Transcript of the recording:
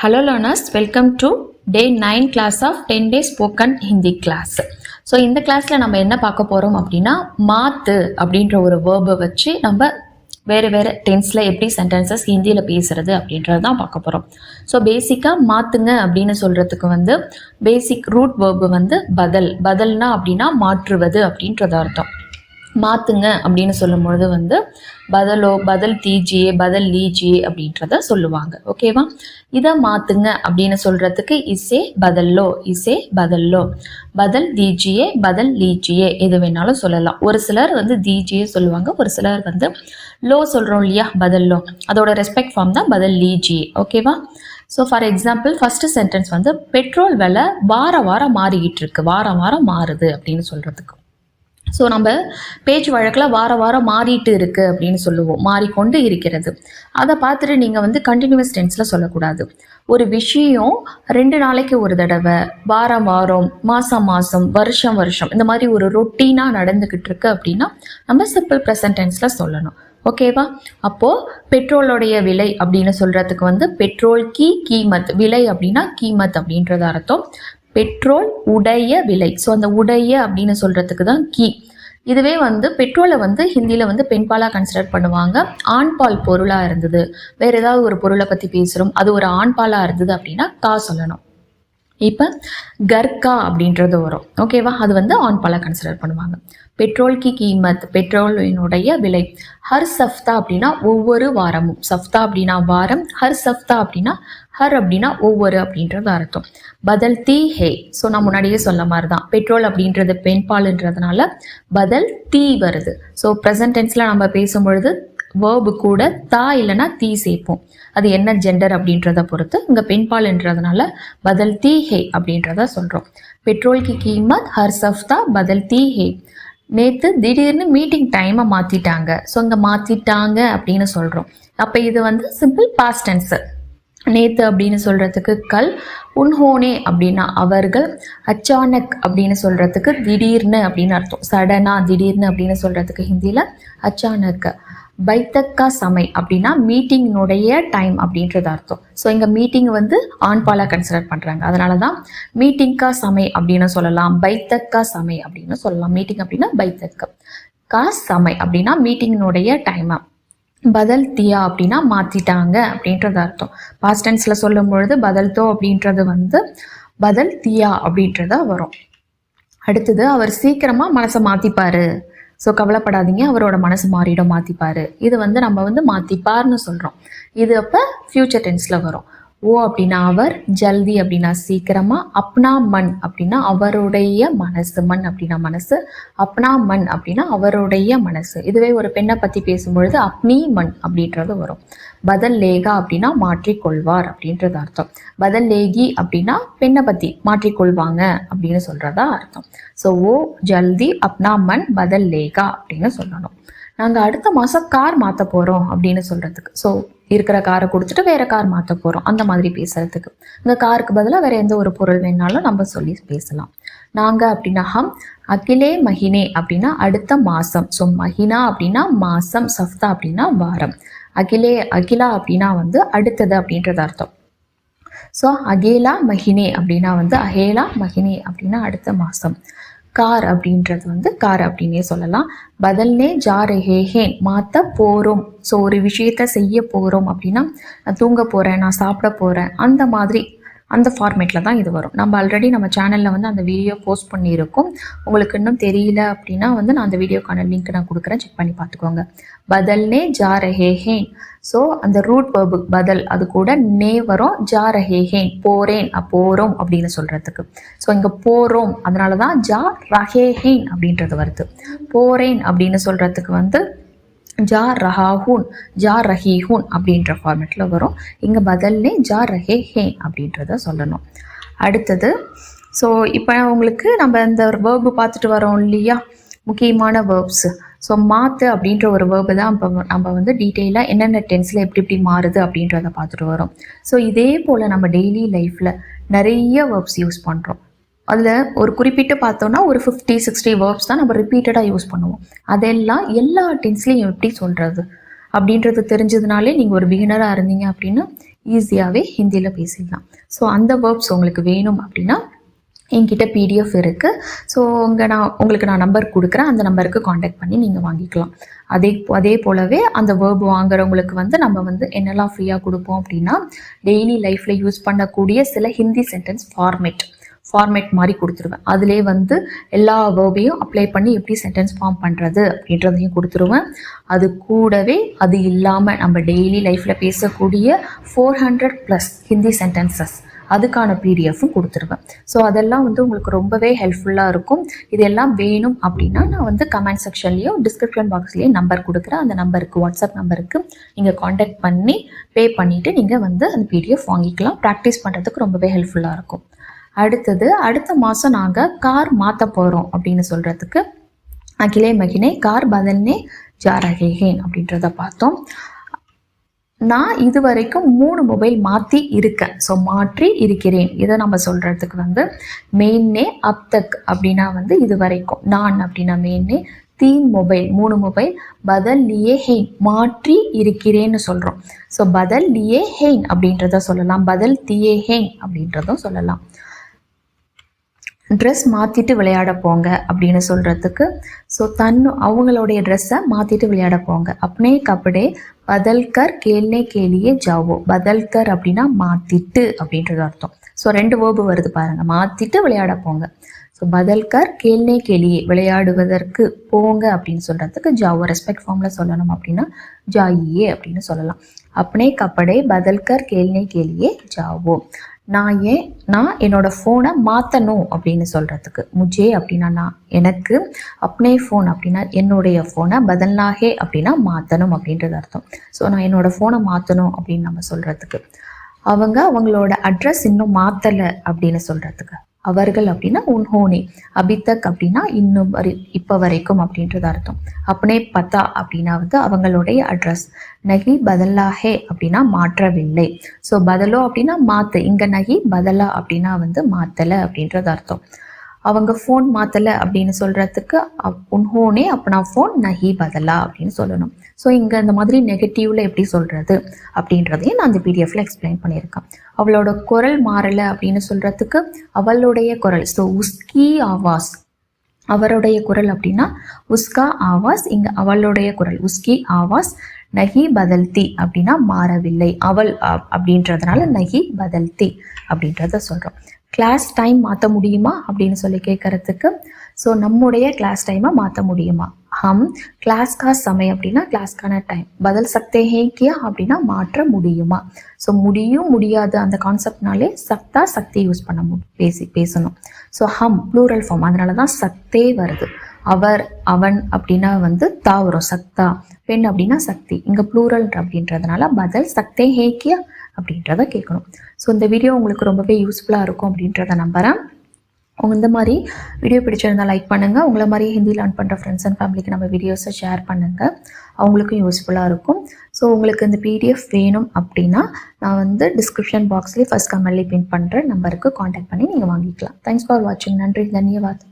Hello learners, welcome to day 9 class of 10 days spoken Hindi class. So இந்த கிளாஸில் நம்ம என்ன பார்க்க போகிறோம் அப்படின்னா மாத்து அப்படின்ற ஒரு வேர்பை வச்சு நம்ம வேறு வேறு டென்ஸில் எப்படி சென்டென்சஸ் ஹிந்தியில் பேசுகிறது அப்படின்றது தான் பார்க்க போகிறோம் ஸோ பேசிக்காக மாற்றுங்க அப்படின்னு சொல்கிறதுக்கு வந்து பேசிக் ரூட் வேர்பு வந்து பதில். பதில்னா அப்படின்னா மாற்றுவது அப்படின்றது அர்த்தம். மாற்றுங்க அப்படின்னு சொல்லும் பொழுது வந்து பதலோ பதல் தீஜியே பதல் லீஜியே அப்படின்றத சொல்லுவாங்க. ஓகேவா? இதை மாற்றுங்க அப்படின்னு சொல்கிறதுக்கு இசே பதல்லோ இசே பதல்லோ. பதல் தீஜியே பதல் லீஜியே எது வேணாலும் சொல்லலாம். ஒரு சிலர் வந்து தீஜியே சொல்லுவாங்க ஒரு சிலர் வந்து லோ சொல்கிறோம் இல்லையா பதல்லோ. அதோட ரெஸ்பெக்ட் ஃபார்ம் தான் பதில் லீஜியே. ஓகேவா? So for example first sentence வந்து பெட்ரோல் விலை வார வாரம் மாறிக்கிட்டு இருக்கு வாரம் வாரம் மாறுது அப்படின்னு சொல்கிறதுக்கு ஸோ நம்ம பேச்சு வழக்கில் வார வாரம் மாறிட்டு இருக்குது அப்படின்னு சொல்லுவோம். மாறிக்கொண்டு இருக்கிறது. அதை பார்த்துட்டு நீங்கள் வந்து கண்டினியூஸ் டென்ஸில் சொல்லக்கூடாது. ஒரு விஷயம் ரெண்டு நாளைக்கு ஒரு தடவை வாரம் வாரம் மாதம் மாதம் வருஷம் வருஷம் இந்த மாதிரி ஒரு ரொட்டீனாக நடந்துக்கிட்டு இருக்கு அப்படின்னா நம்ம சிம்பிள் ப்ரெசன்ட் டென்ஸில் சொல்லணும். ஓகேவா அப்போது பெட்ரோலோடைய விலை அப்படின்னு சொல்கிறதுக்கு வந்து பெட்ரோல் கீ கீமத். விலை அப்படின்னா கீமத் அப்படின்றது அர்த்தம். பெட்ரோல் உடைய விலை. ஸோ அந்த உடைய அப்படின்னு சொல்கிறதுக்கு தான் கீ. இதுவே வந்து பெட்ரோலை வந்து ஹிந்தியில் வந்து பெண்பாலாக கன்சிடர் பண்ணுவாங்க. ஆண்பால் பொருளாக இருந்தது. வேறு ஏதாவது ஒரு பொருளை பற்றி பேசுகிறோம் அது ஒரு ஆண்பாலாக இருந்தது அப்படின்னா கா சொல்லணும். இப்போ கர்கா அப்படின்றது வரும். ஓகேவா அது வந்து ஆண்பாலாக கன்சிடர் பண்ணுவாங்க. பெட்ரோல் கி கீமத் பெட்ரோலினுடைய விலை. ஹர் சஃப்தா அப்படின்னா ஒவ்வொரு வாரமும். சஃப்தா அப்படின்னா வாரம் ஹர் சஃப்தா அப்படின்னா ஹர் அப்படின்னா ஒவ்வொரு அப்படின்றது அர்த்தம். பதல் தீ ஹே. ஸோ நான் முன்னாடியே சொன்ன மாதிரி தான் பெட்ரோல் அப்படின்றது பெண்பால்ன்றதுனால பதல் தீ வருது. ஸோ ப்ரெசன்ட் டென்ஸில் நம்ம பேசும்பொழுது வேர்பு கூட தா இல்லைன்னா தீ சேர்ப்போம். அது என்ன ஜெண்டர் அப்படின்றத பொறுத்து இங்கே பெண்பால்ன்றதுனால பதல் தீ ஹே அப்படின்றத சொல்கிறோம் பெட்ரோல் கி கீமத் ஹர் சஃப்தா பதல் தீ ஹே. நேற்று திடீர்னு மீட்டிங் டைமை மாற்றிட்டாங்க ஸோ இங்கே மாற்றிட்டாங்க அப்படின்னு சொல்கிறோம் அப்போ இது வந்து சிம்பிள் பாஸ்ட் டென்ஸு நேத்து அப்படின்னு சொல்கிறதுக்கு கல் உன்ஹோனே அப்படின்னா அவர்கள் அச்சானக் அப்படின்னு சொல்கிறதுக்கு திடீர்னு அப்படின்னு அர்த்தம். சடனாக திடீர்னு அப்படின்னு சொல்கிறதுக்கு ஹிந்தியில் அச்சானக் பைத்தக்கா சமை அப்படின்னா மீட்டிங்கினுடைய டைம் அப்படின்றது அர்த்தம். ஸோ இங்கே மீட்டிங் வந்து ஆண்பாலாக கன்சிடர் பண்ணுறாங்க அதனால தான் மீட்டிங்கா சமை அப்படின்னு சொல்லலாம் பைத்தக்கா சமை அப்படின்னு சொல்லலாம். மீட்டிங் அப்படின்னா பைத்தக்க கா சமை அப்படின்னா மீட்டிங்கினுடைய டைம் பதல் தியா அப்படின்னா மாற்றிட்டாங்க அப்படின்றது அர்த்தம். பாஸ்ட் டென்ஸில் சொல்லும் பொழுது பதல் தோ அப்படின்றது வந்து பதல் தியா அப்படின்றத வரும். அடுத்தது அவர் சீக்கிரமாக மனசை மாற்றிப்பார் ஸோ கவலைப்படாதீங்க. அவரோட மனசு மாறிடும் மாற்றிப்பாரு இது வந்து நம்ம வந்து மாற்றிப்பார்னு சொல்கிறோம் இது அப்போ ஃப்யூச்சர் டென்ஸில் வரும். ஓ அப்படின்னா அவர் ஜல்தி அப்படின்னா சீக்கிரமா அப்னா மண் அப்படின்னா அவருடைய மனசு. மண் அப்படின்னா மனசு அப்னா மண் அப்படின்னா அவருடைய மனசு. இதுவே ஒரு பெண்ணை பத்தி பேசும்பொழுது அப்னி மண் அப்படின்றது வரும். பதல் லேகா அப்படின்னா மாற்றிக்கொள்வார் அப்படின்றது அர்த்தம். பதல் லேகி அப்படின்னா பெண்ணை பற்றி மாற்றிக்கொள்வாங்க அப்படின்னு சொல்றதா அர்த்தம். ஸோ ஓ ஜல்தி அப்னா மண் பதல் லேகா அப்படின்னு சொல்லணும். நாங்கள் அடுத்த மாதம் கார் மாற்ற போகிறோம் அப்படின்னு சொல்கிறதுக்கு ஸோ இருக்கிற காரை கொடுத்துட்டு வேறு கார் மாற்ற போகிறோம் அந்த மாதிரி பேசுகிறதுக்கு இந்த காருக்கு பதிலாக வேறு எந்த ஒரு பொருள் வேணாலும் நம்ம சொல்லி பேசலாம். நாங்கள் அப்படின்னா ஹம் அகிலே மகினே அப்படின்னா அடுத்த மாதம் ஸோ மகினா அப்படின்னா மாதம் சஃப்தா அப்படின்னா வாரம். அகிலே அகிலா அப்படின்னா வந்து அடுத்தது அப்படின்றது அர்த்தம். ஸோ அகேலா மகினே அப்படின்னா வந்து அகேலா மகினே அப்படின்னா அடுத்த மாதம் கார் அப்படின்றது வந்து கார் அப்படின்னே சொல்லலாம். பதில்னே ஜாரஹேஹே மாற்ற போகிறோம் ஸோ ஒரு விஷயத்த செய்ய போகிறோம் அப்படின்னா நான் தூங்க போகிறேன் நான் சாப்பிட போகிறேன் அந்த மாதிரி அந்த ஃபார்மேட்டில் தான் இது வரும். நம்ம ஆல்ரெடி நம்ம சேனலில் வந்து அந்த வீடியோ போஸ்ட் பண்ணியிருக்கோம். உங்களுக்கு இன்னும் தெரியல அப்படின்னா வந்து நான் அந்த வீடியோக்கான லிங்க் நான் கொடுக்குறேன். செக் பண்ணி பார்த்துக்கோங்க. பதல்னே ஜா ரஹேஹேன் ஸோ அந்த ரூட் பர்பு பதல் அது கூட நே வரும். ஜா ரஹேஹேன் போறேன் போகிறோம் அப்படின்னு சொல்கிறதுக்கு ஸோ இங்கே போகிறோம் அதனால தான் ஜா ரஹேஹேன் அப்படின்றது வருது. போகிறேன் அப்படின்னு சொல்கிறதுக்கு வந்து ஜா ரஹாஹூன் ஜா ரஹீஹூன் அப்படின்ற ஃபார்மேட்டில் வரும். இங்கே பதிலே ஜா ரஹே ஹே அப்படின்றத சொல்லணும். அடுத்தது ஸோ இப்போ உங்களுக்கு நம்ம இந்த வேர்பு பார்த்துட்டு வரோம் இல்லையா? முக்கியமான வேர்ப்ஸ் ஸோ மாற்று அப்படின்ற ஒரு வேர்பு தான் இப்போ நம்ம வந்து டீட்டெயிலாக என்னென்ன டென்ஸில் எப்படி எப்படி மாறுது அப்படின்றத பார்த்துட்டு வரோம். ஸோ இதே போல் நம்ம டெய்லி லைஃப்பில் நிறைய வேர்ப்ஸ் யூஸ் பண்ணுறோம் அதில் ஒரு குறிப்பிட்டு பார்த்தோன்னா ஒரு ஃபிஃப்டி சிக்ஸ்டி வேர்ப்ஸ் தான் நம்ம ரிப்பீட்டடாக யூஸ் பண்ணுவோம். அதெல்லாம் எல்லா டென்ஸ்லேயும் எப்படி சொல்கிறது அப்படின்றது தெரிஞ்சதுனாலே நீங்கள் ஒரு பிகினராக இருந்தீங்க அப்படின்னா ஈஸியாகவே ஹிந்தியில் பேசிடலாம். ஸோ அந்த வேர்ப்ஸ் உங்களுக்கு வேணும் அப்படின்னா என்கிட்ட பிடிஎஃப் இருக்குது ஸோ உங்கள் நான் உங்களுக்கு நான் நம்பர் கொடுக்குறேன். அந்த நம்பருக்கு காண்டாக்ட் பண்ணி நீங்கள் வாங்கிக்கலாம். அதே அதே போலவே அந்த வேர்ப் வாங்குறவங்களுக்கு வந்து நம்ம வந்து என்னெல்லாம் ஃப்ரீயாக கொடுப்போம் அப்படின்னா டெய்லி லைஃப்பில் யூஸ் பண்ணக்கூடிய சில ஹிந்தி சென்டென்ஸ் ஃபார்மேட் ஃபார்மேட் மாதிரி கொடுத்துருவேன். அதிலே வந்து எல்லா வேர்பையும் அப்ளை பண்ணி எப்படி சென்டென்ஸ் ஃபார்ம் பண்ணுறது அப்படின்றதையும் கொடுத்துருவேன். அது கூடவே அது இல்லாமல் நம்ம டெய்லி லைஃப்பில் பேசக்கூடிய four hundred plus Hindi sentences அதுக்கான பிடிஎஃப்பும் கொடுத்துருவேன். ஸோ அதெல்லாம் வந்து உங்களுக்கு ரொம்பவே ஹெல்ப்ஃபுல்லாக இருக்கும். இதெல்லாம் வேணும் அப்படின்னா நான் வந்து கமெண்ட் செக்ஷன்லேயும் டிஸ்கிரிப்ஷன் பாக்ஸ்லேயும் நம்பர் கொடுக்குறேன். அந்த நம்பருக்கு வாட்ஸ்அப் நம்பருக்கு நீங்கள் காண்டாக்ட் பண்ணி பே பண்ணிவிட்டு நீங்கள் வந்து அந்த பிடிஎஃப் வாங்கிக்கலாம். ப்ராக்டிஸ் பண்ணுறதுக்கு ரொம்பவே ஹெல்ப்ஃபுல்லாக இருக்கும். அடுத்தது அடுத்த மாதம் நாங்கள் கார் மாற்ற போகிறோம் அப்படின்னு சொல்கிறதுக்கு அகிலே மகினே கார் பதல்னே ஜாரகேகேன் அப்படின்றத பார்த்தோம். நான் இது வரைக்கும் மூணு மொபைல் மாற்றி இருக்கேன். ஸோ மாற்றி இருக்கிறேன். இதை நம்ம சொல்கிறதுக்கு வந்து மெயின்னே அப்தக் அப்படின்னா வந்து இது வரைக்கும் நான் அப்படின்னா மெயின்னே தீன் மொபைல் மூணு மொபைல் பதல் லியே ஹெயின் மாற்றி இருக்கிறேன்னு சொல்கிறோம் ஸோ பதல் லியே ஹெயின் அப்படின்றத சொல்லலாம். பதல் தியே ஹெயின் அப்படின்றதும் சொல்லலாம். ட்ரெஸ் மாற்றிட்டு விளையாட போங்க அப்படின்னு சொல்கிறதுக்கு ஸோ தன் அவங்களுடைய ட்ரெஸ்ஸை மாற்றிட்டு விளையாட போங்க. அப்னே கப்படே பதல்கர் கேள்னே கேலியே ஜாவோ. பதல்கர் அப்படின்னா மாற்றிட்டு அப்படின்றது அர்த்தம். ஸோ ரெண்டு வேர்பு வருது பாருங்கள் மாற்றிட்டு விளையாட போங்க. ஸோ பதல்கர் கேள்னே கேலியே விளையாடுவதற்கு போங்க அப்படின்னு சொல்கிறதுக்கு ஜாவோ ரெஸ்பெக்ட் ஃபார்மில் சொல்லணும் அப்படின்னா ஜாயியே அப்படின்னு சொல்லலாம். அப்னே கப்படே பதல்கர் கேள்னே கேலியே ஜாவோ. நான் ஏன் நான் என்னோட ஃபோனை மாற்றணும் அப்படின்னு சொல்கிறதுக்கு முஜே அப்படின்னா நான் எனக்கு அப்னே ஃபோன் அப்படின்னா என்னுடைய ஃபோனை பதல்னாகே அப்படின்னா மாற்றணும் அப்படின்றது அர்த்தம். ஸோ நான் என்னோடய ஃபோனை மாற்றணும் அப்படின்னு நம்ம சொல்கிறதுக்கு அவங்க அவங்களோட அட்ரஸ் இன்னும் மாற்றலை அப்படின்னு சொல்கிறதுக்கு அவர்கள் அப்படின்னா உன்ஹோனே அபித்தக் அப்படின்னா இன்னும் வரை இப்போ வரைக்கும் அப்படின்றது அர்த்தம். அப்னே பத்தா அப்படின்னா வந்து அவங்களுடைய அட்ரஸ் நகி பதல்லாஹே அப்படின்னா மாற்றவில்லை. ஸோ பதலோ அப்படின்னா மாத்து. இங்கே நகி பதலா அப்படின்னா வந்து மாத்தலை அப்படின்றது அர்த்தம். அவங்க ஃபோன் மாற்றலை அப்படின்னு சொல்கிறதுக்கு உன்ஹோனே அப்பனா ஃபோன் நஹி பதலா அப்படின்னு சொல்லணும். ஸோ இங்கே இந்த மாதிரி நெகட்டிவில் எப்படி சொல்கிறது அப்படின்றதையும் நான் அந்த பிடிஎஃப்ல எக்ஸ்பிளைன் பண்ணியிருக்கேன். அவளோட குரல் மாறலை அப்படின்னு சொல்கிறதுக்கு அவளுடைய குரல் ஸோ உஸ்கி ஆவாஸ் அவருடைய குரல் அப்படின்னா உஸ்கா ஆவாஸ் இங்கே அவளுடைய குரல் உஸ்கி ஆவாஸ் நகி பதல்தி அப்படின்னா மாறவில்லை அவள் அப்படின்றதுனால நகி பதல்தி அப்படின்றத சொல்கிறோம் கிளாஸ் டைம் மாற்ற முடியுமா அப்படின்னு சொல்லி கேட்கறதுக்கு ஸோ நம்முடைய கிளாஸ் டைமை மாற்ற முடியுமா? ஹம் கிளாஸ் கா சமயம் அப்படின்னா கிளாஸ்க்கான டைம் பதில் சக்தே ஹே கியா அப்படின்னா மாற்ற முடியுமா? ஸோ முடியும் முடியாது அந்த கான்செப்ட்னாலே சக்தா சக்தி யூஸ் பண்ண மு பேசி பேசணும். ஸோ ஹம் ப்ளூரல் ஃபார்ம் அதனால தான் சக்தே வருது. அவர் அவன் அப்படின்னா வந்து தா வரும் சக்தா பெண் அப்படின்னா சக்தி. இங்கே ப்ளூரல் அப்படின்றதுனால பதில் சக்தே ஹே கியா அப்படின்றத கேட்கணும். ஸோ இந்த வீடியோ உங்களுக்கு ரொம்பவே யூஸ்ஃபுல்லாக இருக்கும் அப்படின்றத நம்புகிறேன் உங்கள் இந்த மாதிரி வீடியோ பிடிச்சிருந்தா லைக் பண்ணுங்கள் உங்களை மாதிரி ஹிந்தி லேர்ன் பண்ணுற ஃப்ரெண்ட்ஸ் அண்ட் ஃபேமிலிக்கு நம்ம வீடியோஸை ஷேர் பண்ணுங்கள் அவங்களுக்கும் யூஸ்ஃபுல்லாக இருக்கும். ஸோ உங்களுக்கு இந்த பிடிஎஃப் வேணும் அப்படின்னா நான் வந்து டிஸ்கிரிப்ஷன் பாக்ஸ்லேயே ஃபஸ்ட் கமெண்ட்லேயே பின் பண்ணுற நம்பருக்கு காண்டாக்ட் பண்ணி நீங்கள் வாங்கிக்கலாம். தேங்க்ஸ் ஃபார் வாட்சிங் நன்றி. தன்யவாத்.